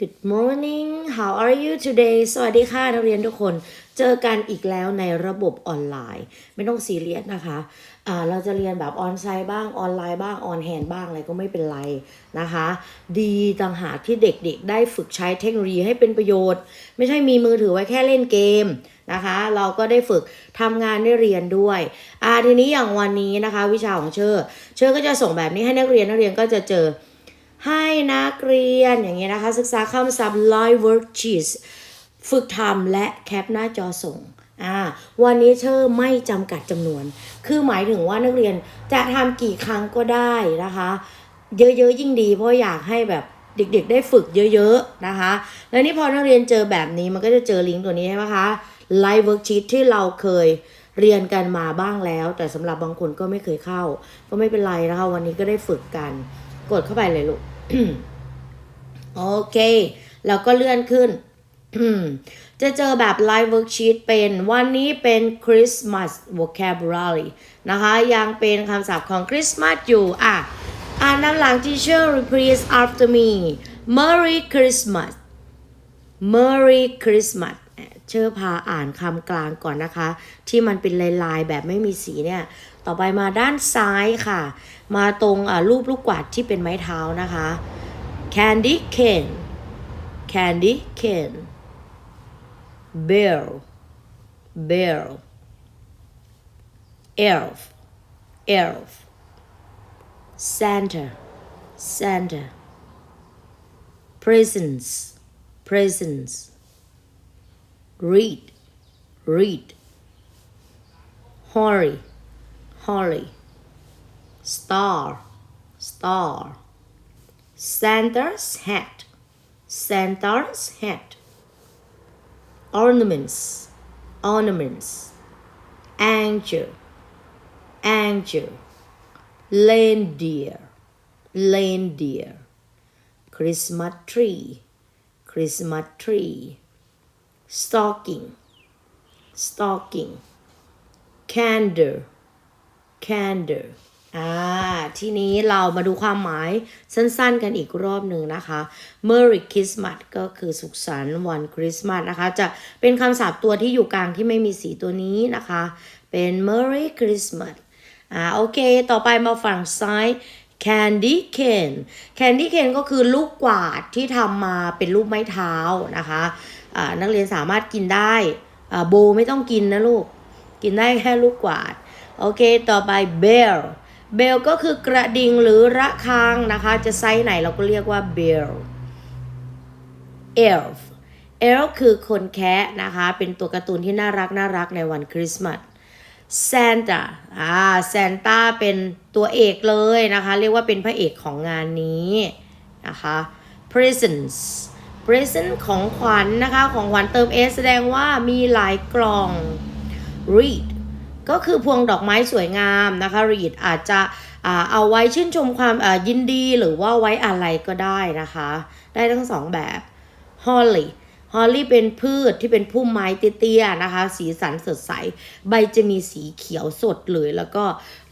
Good morning how are you today สวัสดีค่ะนักเรียนทุกคน เจอกันอีกแล้วในระบบออนไลน์ ไม่ต้องซีเรียสนะคะเราจะเรียนแบบออนไซต์บ้างออนไลน์บ้างออนแฮนบ้างอะไรก็ไม่เป็นไรนะคะ ดีต่างหากที่เด็กๆ ได้ฝึกใช้เทคโนโลยีให้เป็นประโยชน์ ไม่ใช่มีมือถือไว้แค่เล่นเกมนะคะ เราก็ได้ฝึกทำงานได้เรียนด้วยอ่าทีนี้อย่างวันนี้นะคะ วิชาของเชอร์เชอร์ก็จะส่งแบบนี้ให้นักเรียนนักเรียนก็จะเจอ ให้นักเรียนอย่างเงี้ยนะคะ ศึกษาคำศัพท์ live worksheets ฝึกทำและแคปหน้าจอส่งอ่าวันนี้เชอร์ไม่จำกัดจำนวน คือหมายถึงว่านักเรียนจะทำกี่ครั้งก็ได้นะคะ เยอะๆยิ่งดีเพราะอยากให้แบบเด็กๆ ได้ฝึกเยอะๆนะคะ แล้วนี่พอนักเรียนเจอแบบนี้มันก็จะเจอลิงก์ตัวนี้ใช่ไหมคะ live worksheet ที่เราเคยเรียนกันมาบ้างแล้ว แต่สำหรับบางคนก็ไม่เคยเข้า ก็ไม่เป็นไรนะคะ วันนี้ก็ได้ฝึกกัน กดเข้าไปเลยลูก โอเค แล้วก็เลื่อนขึ้น จะเจอแบบ live worksheet เป็นวันนี้เป็น Christmas vocabulary นะคะ ยังเป็นคำศัพท์ของ Christmas อยู่ อะ อ่านน้ำหลัง teacher repeat after me Merry Christmas Merry Christmas เชื่อพาอ่านคำกลางก่อนนะคะ ที่มันเป็นลายๆแบบไม่มีสีเนี่ย ต่อไปมาด้านซ้ายค่ะ มาตรงอ่ารูปลูกกวาดที่เป็นไม้เท้านะคะ candy cane candy cane bear bear elf elf Santa Santa presents presents read read Holly Holly star star. Santa's hat Santa's hat. Ornaments ornaments. Angel angel. Reindeer reindeer. Christmas tree Christmas tree. Stocking stocking. Candor, candle อ่า ทีนี้เรามาดูความหมายสั้นๆกันอีกรอบหนึ่งนะคะ Merry Christmas ก็คือสุขสันต์วันคริสต์มาสนะคะ จะเป็นคำศัพท์ตัวที่อยู่กลางที่ไม่มีสีตัวนี้นะคะ เป็น Merry Christmas อ่า โอเค ต่อไปมาฝั่งซ้าย Candy cane Candy cane ก็คือลูกกวาดที่ทำมาเป็นรูปไม้เท้านะคะอ่านักเรียนสามารถกินได้อ่าโบไม่ต้องกินนะลูก กินได้แค่ลูกกวาด โอเค ต่อไป Bear bell bell ก็คือกระดิ่งหรือระฆังนะคะ จะไซส์ไหนเราก็เรียกว่า bell elf elf คือคนแคะนะคะ เป็นตัวการ์ตูนที่น่ารักน่ารักในวันคริสต์มาส Santa อ่า Santa เป็นตัวเอกเลยนะคะ เรียกว่าเป็นพระเอกของงานนี้นะคะ presents present ของขวัญนะคะ ของขวัญเติม s แสดงว่ามีหลายกล่อง read ก็คือพวงดอกไม้สวยงามนะคะ read อาจจะเอาไว้ชื่นชมความยินดีหรือว่าไว้อะไรก็ได้นะคะ ได้ทั้งสองแบบ holly holly เป็นพืชที่เป็นพุ่มไม้เตี้ยๆนะคะ สีสันสดใส ใบจะมีสีเขียวสดเลย แล้วก็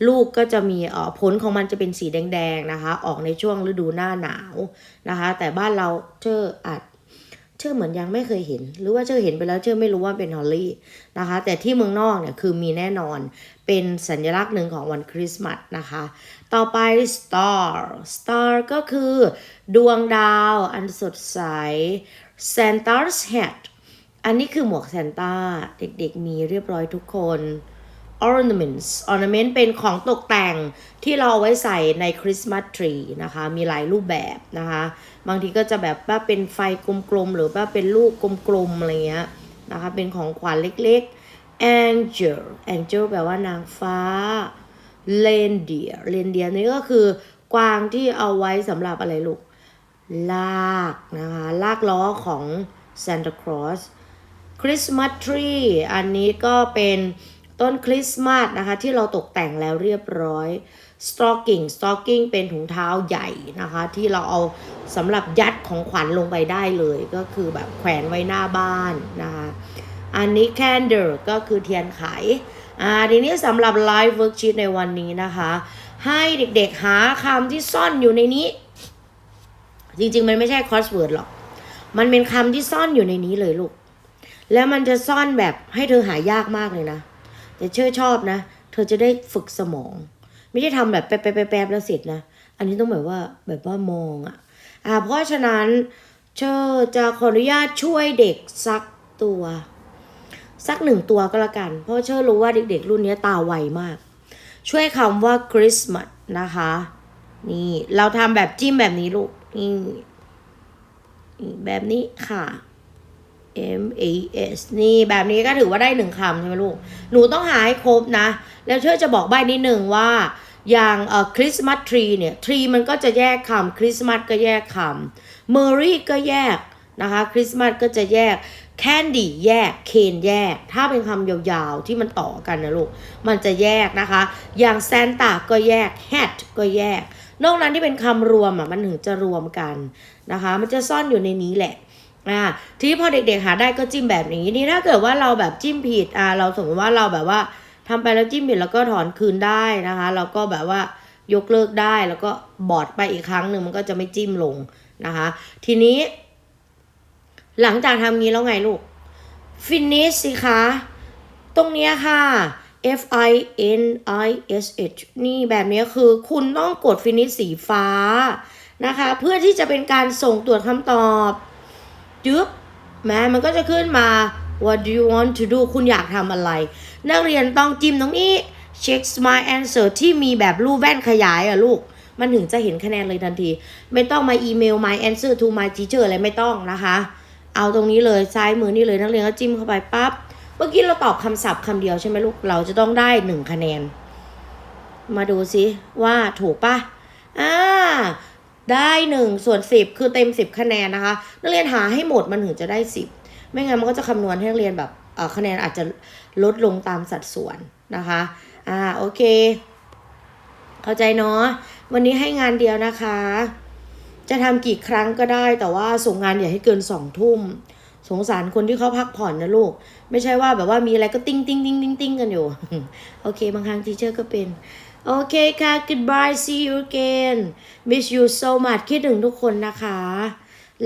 ลูกก็จะมีออผลของมันจะเป็นสีแดงๆนะคะ ออกในช่วงฤดูหน้าหนาวนะคะ แต่บ้านเราเชื่ออาจ เชื่อเหมือนยังไม่เคยเห็น หรือว่าเชื่อเห็นไปแล้วเชื่อไม่รู้ว่าเป็นฮอลลี่นะคะ แต่ที่เมืองนอกเนี่ยคือมีแน่นอนเป็นสัญลักษณ์หนึ่งของวันคริสต์มาสนะคะ ต่อไป star star ก็คือดวงดาวอันสดใส Santa's hat อันนี้คือหมวกซานต้าเด็กๆมีเรียบร้อยทุกคน ornaments ornament เป็นของตกแต่งที่เราเอาไว้ใส่ในคริสต์มาสทรีนะคะ มีหลายรูปแบบนะคะ บางทีก็จะแบบว่าเป็นไฟกลมๆ หรือว่าเป็นลูกกลมๆ อะไรเงี้ยนะคะ เป็นของขวัญเล็กๆ angel angel แปลว่านางฟ้า reindeer reindeer นี่ก็คือกวางที่เอาไว้สำหรับอะไรลูก ลากนะคะ ลากล้อของ Santa Claus Christmas tree อันนี้ก็เป็น ต้นคริสต์มาสนะคะที่เราตกแต่งแล้วเรียบร้อย stocking stocking เป็นถุงเท้าใหญ่นะคะ ที่เราเอาสำหรับยัดของขวัญลงไปได้เลยก็คือแบบแขวนไว้หน้าบ้านนะคะ อันนี้ candle ก็คือเทียนไขอ่าทีนี้สำหรับ live worksheet ในวันนี้นะคะ ให้เด็กๆหาคำที่ซ่อนอยู่ในนี้ จริงๆ มันไม่ใช่ crossword หรอก มันเป็นคำที่ซ่อนอยู่ในนี้เลยลูก แล้วมันจะซ่อนแบบให้เธอหายากมากเลยนะ แต่เชื่อชอบนะ เธอจะได้ฝึกสมอง ไม่ใช่ทำแบบแป๊บๆๆๆแล้วเสร็จนะ อันนี้ต้องแบบว่าแบบว่ามองอะอ่าเพราะฉะนั้นเชอจะขออนุญาตช่วยเด็กสักตัวสักหนึ่งตัวก็แล้วกัน เพราะเชอรู้ว่าเด็กๆ รุ่นนี้ตาไวมาก ช่วยคำว่าคริสต์มาสนะคะ นี่เราทำแบบจิ้มแบบนี้ลูกนี่แบบนี้ค่ะ M A S นี่แบบนี้ก็ถือว่าได้หนึ่งคำใช่ไหมลูก หนูต้องหาให้ครบนะ แล้วเชื่อจะบอกใบ้นิดหนึ่งว่าอย่างคริสต์มาสทรีเนี่ยทรีมันก็จะแยกคำคริสต์มาสก็แยกคำเมอรี่ก็แยกนะคะคริสต์มาสก็จะแยกแคนดี้แยกเคนแยก ถ้าเป็นคำยาวๆที่มันต่อกันนะลูก มันจะแยกนะคะ อย่างแซนตาก็แยกแฮทก็แยก นอกนั้นที่เป็นคำรวมอะมันถึงจะรวมกันนะคะ มันจะซ่อนอยู่ในนี้แหละ อ่าทีนี้พอเด็กๆหาได้ก็จิ้มแบบนี้นี่ถ้าเกิดว่าเราแบบจิ้มผิดอ่าเราสมมติว่าเราแบบว่าทำไปแล้วจิ้มผิดแล้วก็ถอนคืนได้นะคะเราก็แบบว่ายกเลิกได้แล้วก็บอดไปอีกครั้งหนึ่งมันก็จะไม่จิ้มลงนะคะ ทีนี้ หลังจากทำงี้แล้วไงลูก finish สิคะ ตรงเนี้ค่ะ F I N I S H นี่แบบนี้คือคุณต้องกด finish สีฟ้านะคะ เพื่อที่จะเป็นการส่งตรวจคำตอบ จึ๊บแม้มันก็จะขึ้นมา what do you want to do คุณอยากทำอะไร นักเรียนต้องจิ้มตรงนี้ check my answer ที่มีแบบรูปแว่นขยายอะลูก มันถึงจะเห็นคะแนนเลยทันที ไม่ต้องมาอีเมล my answer to my teacher อะไรไม่ต้องนะคะ เอาตรงนี้เลยซ้ายมือนี่เลยนักเรียนก็จิ้มเข้าไปปั๊บเมื่อกี้เราตอบคำศัพท์คำเดียวใช่ไหมลูก เราจะต้องได้หนึ่งคะแนน มาดูซิว่าถูกปะอ่า ได้หนึ่งส่วนสิบคือเต็มสิบคะแนนนะคะนักเรียนหาให้หมดมันถึงจะได้สิบไม่งั้นมันก็จะคำนวณให้นักเรียนแบบคะแนนอาจจะลดลงตามสัดส่วนนะคะอ่าโอเค เข้าใจเนาะวันนี้ให้งานเดียวนะคะ จะทำกี่ครั้งก็ได้ แต่ว่าส่งงานอย่าให้เกินสองทุ่มสงสารคนที่เขาพักผ่อนนะลูก ไม่ใช่ว่าแบบว่ามีอะไรก็ติ้งติ้งติ้งติ้งติ้งกันอยู่ โอเค บางครั้งทีเชอร์ก็เป็น โอเคค่ะ goodbye see you again miss you so much คิดถึงทุกคนนะคะ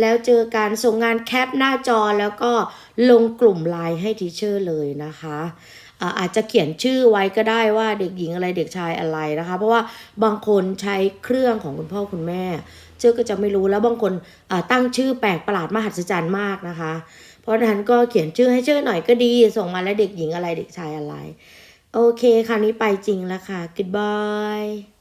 แล้วเจอการส่งงานแคปหน้าจอแล้วก็ลงกลุ่มไลน์ให้ทีเชอร์เลยนะคะอาจจะเขียนชื่อไว้ก็ได้ว่าเด็กหญิงอะไรเด็กชายอะไรนะคะ เพราะว่าบางคนใช้เครื่องของคุณพ่อคุณแม่ เจ้าก็จะไม่รู้แล้วบางคนตั้งชื่อแปลกประหลาดมหัศจรรย์มากนะคะ เพราะฉะนั้นก็เขียนชื่อให้เชื่อหน่อยก็ดี ส่งมาแล้วเด็กหญิงอะไรเด็กชายอะไร โอเคคราวนี้ไปจริงแล้วค่ะ goodbye